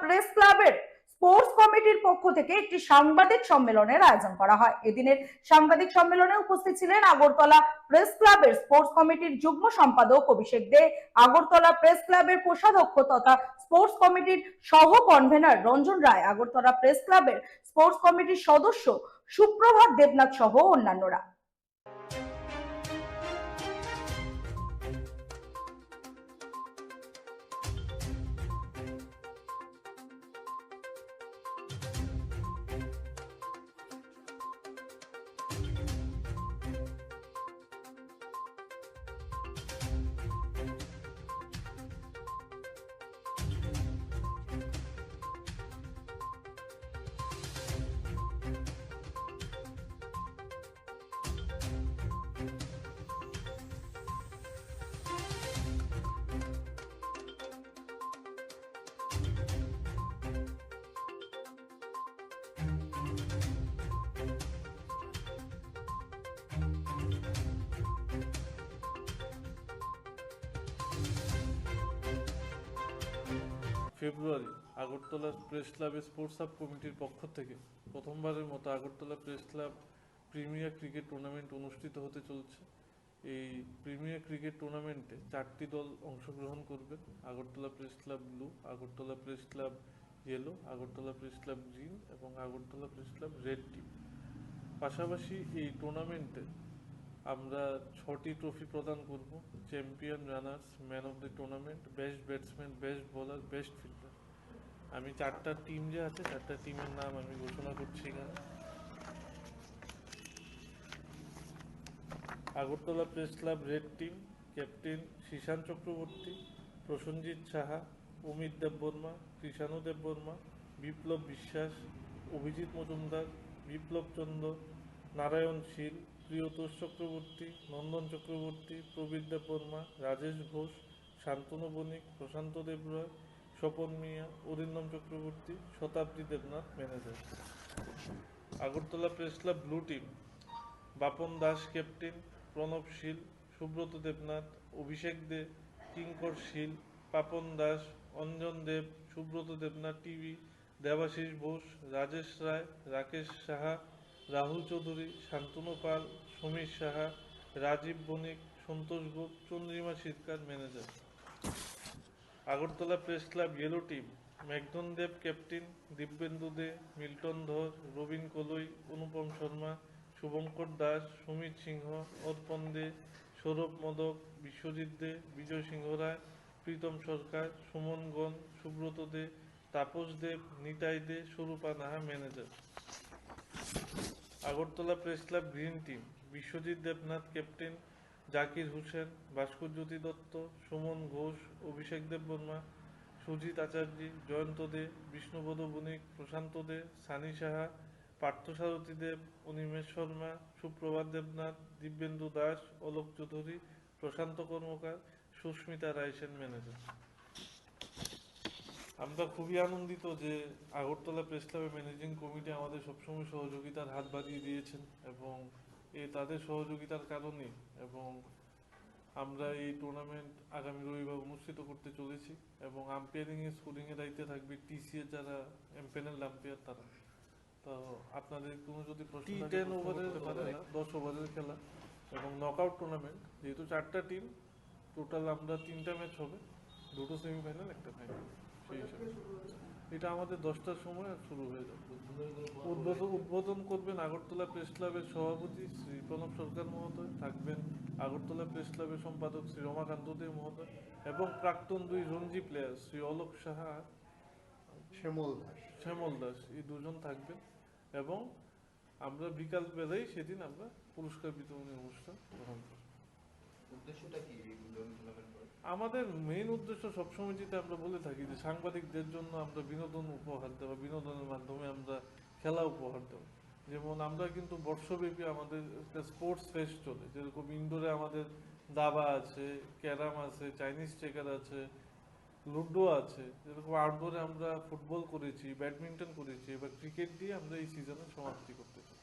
Press ক্লাবের sports কমিটির পক্ষ থেকে একটি সাংবাদিক সম্মেলনের আয়োজন করা হয়। এদিনের সাংবাদিক সম্মেলনে উপস্থিত ছিলেন আগরতলা প্রেস ক্লাবের স্পোর্টস কমিটির যুগ্ম সম্পাদক অভিষেক দে, আগরতলা প্রেস ক্লাবের কোষাধ্যক্ষ তথা স্পোর্টস কমিটির সহ কনভেনার রঞ্জন রায়, আগরতলা প্রেস ক্লাবের স্পোর্টস কমিটির সদস্য সুপ্রভাত দেবনাথ সহ অন্যান্যরা। ফেব্রুয়ারি, আগরতলা প্রেস ক্লাবের স্পোর্টস কমিটির পক্ষ থেকে প্রথমবারের মতো Agartala press club premier cricket tournament অনুষ্ঠিত হতে চলছে। এই প্রিমিয়ার ক্রিকেট টুর্নামেন্টে চারটি দল অংশগ্রহণ করবে। Agartala press club blue, Agartala press club yellow Agartala press club green এবং Agartala press club red team পাশাপাশি এই টুর্নামেন্টে আমরা ছটি ট্রফি প্রদান করব। Champion, runners, man of the tournament, best batsman, best bowler, best fielder. আমি চারটা টিম যে আছে, চারটা টিমের নাম আমি ঘোষণা করছি এখানে। Agartala press club red team, captain Shishan Chakraborty, Prosenjit Saha Amit Debbarma Krishanu Debbarma Biplab Biswas, Avijit Majumdar, বিপ্লব চন্দ্র, নারায়ণ শীল প্রিয়তোষ চক্রবর্তী, নন্দন চক্রবর্তী, প্রবীর দেববর্মা রাজেশ ঘোষ, শান্তনু বণিক, প্রশান্ত দেবরয়, Swapan Mia, Arindam Chakraborty, Shatabdi Debnath manager. Agartala press club blue team, Bapan Das captain, Pranab Sheel, Subrata Debnath, Abhishek De, Kinkar Sheel, Papan Das, Anjan Dev, Subrata Debnath TV, Debashis Bose, Rajesh Roy, Rakesh Saha Rahul Chowdhury, Shantanu Pal, Samir Saha, Rajib Banik, Santosh Gope Chandrima Sircar manager. Agartala press club yellow team Meghdhan Dev, captain, Dibyendu De, Milton Dhar, Rabin Kaloi, অনুপম শর্মা, শুভঙ্কর দাস, সুমিত সিংহ, অর্পণ দে, সৌরভ মদক, বিশ্বজিৎ দে, বিজয় সিংহ রায়, Pritam Sarkar, Suman Gan Subrata De, Tapas Deb, Nitai De, Swarupa Naha, manager. Agartala press club green team, Biswajit Debnath, captain Zakir Hossain, Bhaskarjyoti Dutta, Suman Ghosh, Abhishek Dev Barma Sujit Acharya, Jayanta De Bishnupada Banik, Prashanta De, Sunny Saha Parthasarathi Dev, Animesh Sharma, Suprabhat Debnath, Dibyendu Das, Alok Chowdhury, Prashanta Karmakar, Susmita Raisen manager. আমরা খুবই আনন্দিত যে Agartala press ক্লাবের managing committee আমাদের সবসময় সহযোগিতার হাত বাড়িয়ে দিয়েছেন এবং এ তাদের সহযোগিতার কারণে এবং আমরা এই টুর্নামেন্ট আগামী রবিবার অনুষ্ঠিত করতে চলেছি এবং আম্পায়ারিং এর স্কোরিং এর দায়িত্বে থাকবে টিসিএ যারা এমপ্যানেল আম্পায়ার তারা। তো আপনাদের কোনো যদি প্রশ্ন T10 থাকে প্রশ্ন ওভারের দশ ওভারের খেলা এবং নকআউট টুর্নামেন্ট যেহেতু চারটা টিম টোটাল আমরা তিনটা ম্যাচ হবে। দুটো সেমিফাইনাল একটা ফাইনাল সেই হিসাবে। এটা আমাদের দশটার সময় শুরু হয়ে যাবে উদ্বোধন উদ্বোধন করবেন আগরতলা প্রেস ক্লাবের সভাপতি শ্রী প্রণব সরকার মহোদয় থাকবেন আগরতলা প্রেস ক্লাবের সম্পাদক শ্রী রমাকান্ত দে মহোদয় এবং প্রাক্তন দুই রঞ্জি প্লেয়ার শ্রী অলোক সাহা শ্যামল দাস। শ্যামল দাস এই দুজন থাকবেন এবং আমরা বিকাল বেলায় সেদিন আমরা পুরস্কার বিতরণী অনুষ্ঠান গ্রহণ করব। উদ্দেশ্যটা কি আমাদের মেইন উদ্দেশ্য সবসময় যেটা আমরা বলে থাকি যে সাংবাদিকদের জন্য আমরা বিনোদন উপহার দেওয়া বিনোদনের মাধ্যমে আমরা খেলা উপহার দেওয়া যেমন আমরা কিন্তু বর্ষব্যাপী আমাদের একটা স্পোর্টস ফেস্ট চলে, যেরকম ইনডোরে আমাদের দাবা আছে, ক্যারাম আছে চাইনিজ চেকার আছে, লুডো আছে, যেরকম আউটডোরে আমরা ফুটবল করেছি ব্যাডমিন্টন করেছি, এবার ক্রিকেট দিয়ে আমরা এই সিজনে সমাপ্তি করতে চাই।